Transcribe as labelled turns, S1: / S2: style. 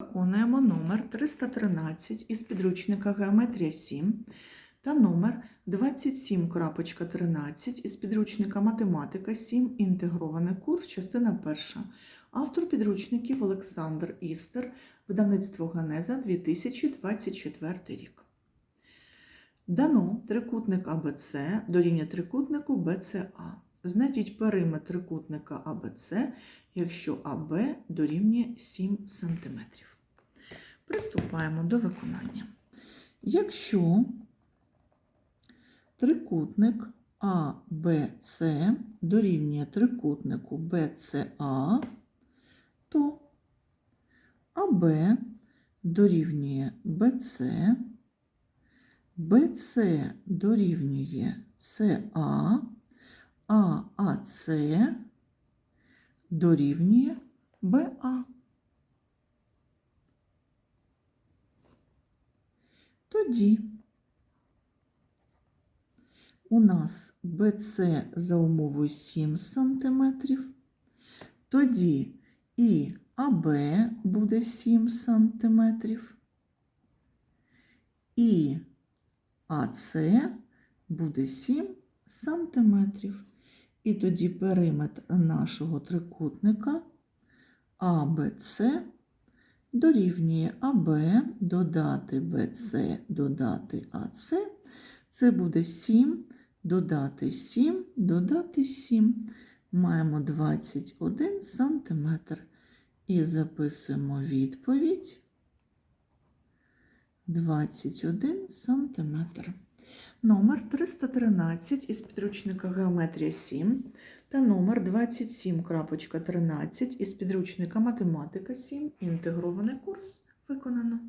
S1: Виконуємо номер 313 із підручника Геометрія 7 та номер 27.13 із підручника Математика 7. Інтегрований курс, частина 1. Автор підручників Олександр Істер, видавництво Генеза 2024 рік. Дано трикутник АБЦ дорівнює трикутнику БЦА. Знайдіть периметр трикутника АБЦ, якщо АБ дорівнює 7 см. Приступаємо до виконання. Якщо трикутник АБЦ дорівнює трикутнику БЦА, то АБ дорівнює БЦ, БЦ дорівнює СА, а АЦ дорівнює БА. Тоді у нас BC за умовою 7 см, тоді і АБ буде 7 см, і АС буде 7 см. І тоді периметр нашого трикутника АБЦ дорівнює АБ додати БЦ додати АЦ. Це буде 7 додати 7 додати 7. Маємо 21 сантиметр. І записуємо відповідь 21 сантиметр. Номер 313 із підручника Геометрія 7 та номер 27.13 із підручника Математика 7. Інтегрований курс виконано.